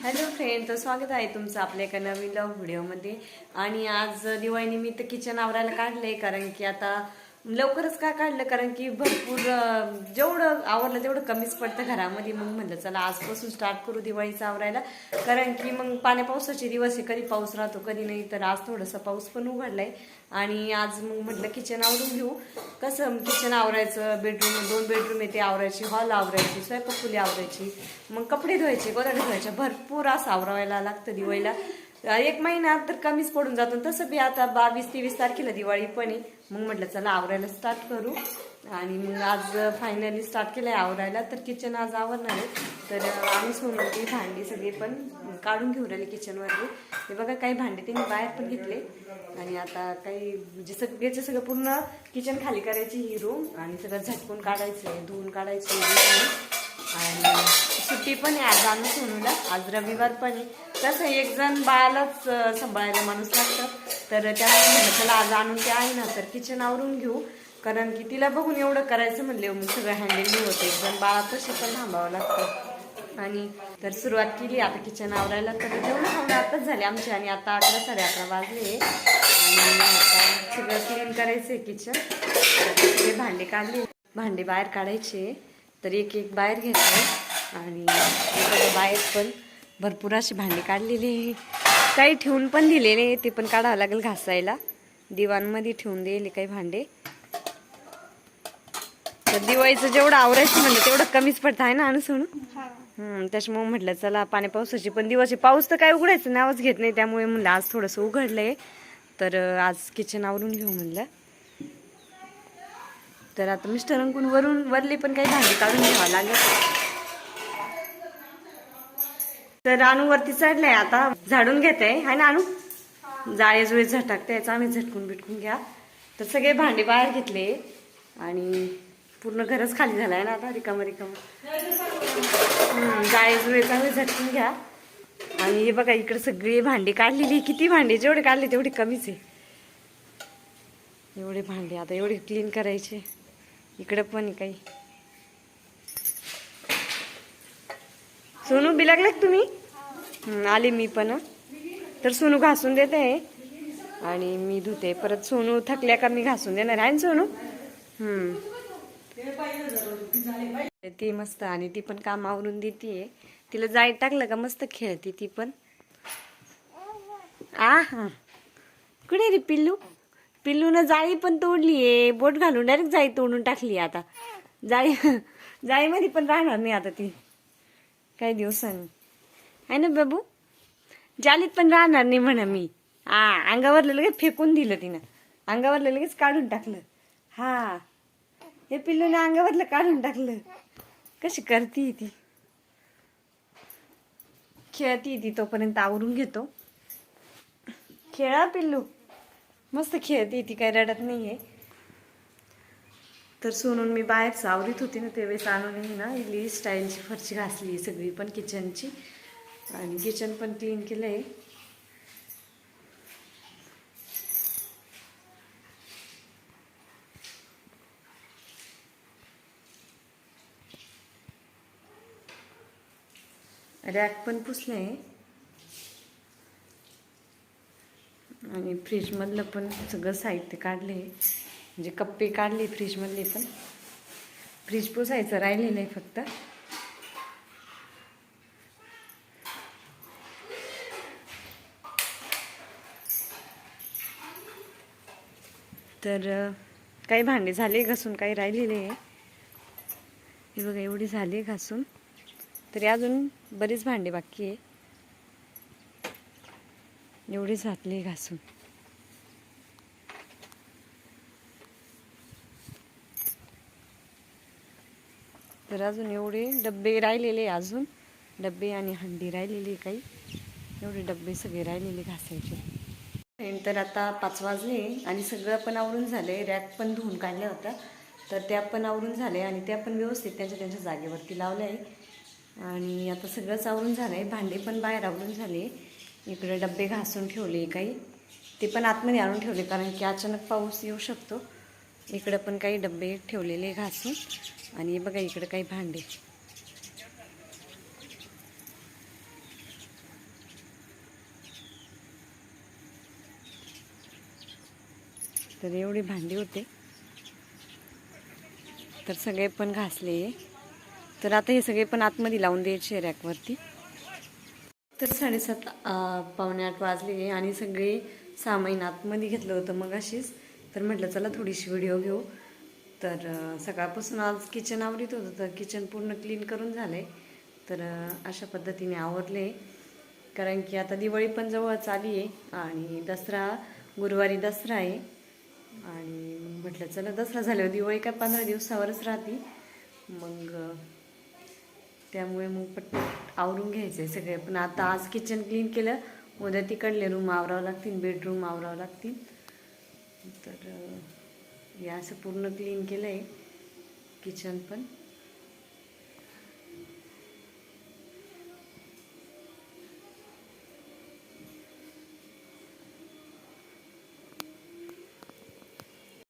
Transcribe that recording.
Hello friend तर स्वागत आहे तुमचं आपल्या एका नवीन लव व्हिडिओमध्ये आणि आज दिवाळीनिमित्त किचन आवरायला काढलंय कारण की आता लवकरच का काढलं? कारण की भरपूर जेवढं आवरलं तेवढं कमीच पडतं घरामध्ये. मग म्हणलं चला आजपासून स्टार्ट करू दिवाळीचं आवरायला कारण की मग पाण्या पावसाचे दिवस आहे. कधी पाऊस राहतो कधी नाही. तर आज थोडासा पाऊस पण उघडलाय. आणि आज मग म्हटलं किचन आवरून घेऊ. कसं किचन आवरायचं बेडरूम दोन बेडरूम येते आवरायची हॉल आवरायची स्वयंपाकफुली आवरायची. मग कपडे धुवायचे गोदाडे धुवायचे. भरपूर असं आवरायला लागतं दिवाळीला. एक महिना तर कमीच पडून जातो. तसं बी आता बावीस तेवीस तारखेला दिवाळी पण आहे. मग म्हटलं चला आवरायला स्टार्ट करू. आणि मग आज फायनली स्टार्ट केलंय आवरायला. तर किचन आज आवरणार आहे. तर आम्ही सोडून ती भांडी सगळी पण काढून घेऊन राहिले किचनवरली हे बघा काही भांडे त्यांनी बाहेर पण घेतले. आणि आता काही म्हणजे सगळ्याचं सगळं पूर्ण किचन खाली करायची ही रूम आणि सगळं झटकून काढायचं आहे धुवून काढायचं आहे आणि सुट्टी पण आहे. आज आम्ही सोनूला आज रविवार पण आहे. तसं एक जण बाळालाच सांभाळायला माणूस लागतं. तर त्यामुळे म्हणलं चला आज आणून ते आहे ना तर किचन आवरून घेऊ. कारण की तिला बघून एवढं करायचं म्हणले मग सगळं हँडल नाही होतं. एक जण बाळापाशी पण थांबावं लागतं. आणि तर सुरुवात केली आता किचन आवरायला. तर जेवण खाऊन आताच झाले आमचे आणि आता अकरा साडे अकरा वाजले. आणि आता सगळं क्लीन करायचं आहे किचन ते भांडे काढले. भांडे बाहेर काढायचे. तर एक एक बाहेर घ्यायचं. आणि बाहेर पण भरपूर असे भांडे काढलेले आहे. काही ठेवून पण दिलेले आहे, ते पण काढावं लागेल घासायला. दिवाणमध्ये ठेवून दिले काही भांडे. तर दिवाळीचं जेवढं आवरायचं म्हणलं तेवढं कमीच पडतं आहे ना आणि सोनू? हम्म, त्याच्यामुळे म्हटलं चला पाण्या पावसाची पण दिवस आहे. पाऊस तर काय उघडायचं नावच घेत नाही त्यामुळे म्हणलं आज थोडंसं उघडलंय. तर अं, आज किचन आवरून घेऊ म्हणलं. तर आता मिस्टरांकडून वरून वरली पण काही भांडी काढून घ्यावं लागेल. तर अणू वरती चढलाय आता. झाडून घेते आहे ना आणू जाळे जुळे झटकते याचा आम्ही झटकून बिटकून घ्या. तर सगळे भांडे बाहेर घेतले. आणि पूर्ण घरच खाली झालाय ना आता. रिकाम रिकाम. जाळे जुळेचा आम्ही झटकून घ्या. आणि हे बघा इकडे सगळी भांडी काढलेली किती भांडी? जेवढे काढले तेवढे कमीच आहे. एवढे भांडे आता एवढे क्लीन करायचे. इकडं पण आहे काही. सोनू बिलागलात तुम्ही? आले मी पण. तर सोनू घासून देते आणि मी धुते. परत सोनू थकल्या का मी घासून देणार आहे ना सोनू? हम्म. ती मस्त आणि ती पण काम आवरून देते तिला जाय टाकलं का मस्त खेळते ती पण. आ हा कुठे रे पिल्लू? पिल्लूनं जाळी पण तोडली आहे. बोट घालून डायरेक्ट जाळी तोडून टाकली आता. जाळी जाळीमध्ये पण राहणार नाही आता ती. काही दिवसांनी. आहे ना बाबू? जालीत पण राहणार नाही म्हणा मी. हा अंगावरलं लगेच फेकून दिलं तिनं. अंगावरलं लगेच काढून टाकलं. हा. हे पिल्लूने अंगावरलं काढून टाकलं. कशी करती ती? खेळती ती तोपर्यंत आवरून घेतो. खेळा पिल्लू. मस्त खेळते ती काही रडत नाही आहे तर सोनून मी बाहेर सावरीत होती ना त्यावेळेस आणून ना इली स्टाईलची फरची घासली सगळी पण किचनची आणि किचन पण क्लीन केलं आहे रॅक पण पुसलंय. आणि फ्रीजमधलं पण सगळं साहित्य काढले म्हणजे कप्पे काढले फ्रीजमधले पण. फ्रीज पुसायचं राहिलेलं आहे फक्त. तर काही भांडे झाले घासून काही राहिलेले आहे. हे बघा एवढी झाली घासून. तरी अजून बरीच भांडे बाकी आहे. एवढी झाकली घासून. तर अजून एवढे डब्बे राहिलेले आहे अजून. डब्बे आणि हंडी राहिलेली आहे काही. एवढे डब्बे सगळे राहिलेले घासायचे. तर आता पाच वाजले आणि सगळं पण आवरून झाले. रॅक पण धुवून काढल्या होत्या. तर त्या पण आवरून झाले आणि त्या पण व्यवस्थित त्यांच्या त्यांच्या जागेवरती लावल्या आहे आणि आता सगळंच आवरून झालं आहे भांडे पण बाहेर आवरून झाले. इकडे डब्बे घासून ठेवले काही. ते पण आतमध्ये आणून ठेवले कारण की अचानक पाऊस येऊ शकतो. इकडं पण काही डब्बे ठेवलेले घासून. आणि बघा इकडं काही भांडे. तर एवढी भांडी होते. तर सगळे पण घासले. तर आता हे सगळे पण आतमध्ये लावून द्यायचे रॅकवरती. तर साडेसात पावणे आठ वाजले आणि सगळे सामान आतमध्ये घेतलं होतं मग अशीच तर म्हटलं चला थोडीशी व्हिडिओ घेऊ. तर सकाळपासून आज किचन आवरीत होतं तर किचन पूर्ण क्लीन करून झालंय. तर अशा पद्धतीने आवरले. कारण की आता दिवाळी पण जवळच आली आहे आणि दसरा गुरुवारी दसरा आहे. आणि मग म्हटलं चला दसरा झाल्यावर दिवाळी काय पंधरा दिवसावरच राहते. मग त्यामुळे मग पटपट आवरून घ्यायचं आहे सगळे. पण आता आज किचन क्लीन केलं. उद्या तिकडले रूम आवरावं लागतील बेडरूम आवरावं लागतील. तर या हे असं पूर्ण क्लीन केलं आहे किचन पण.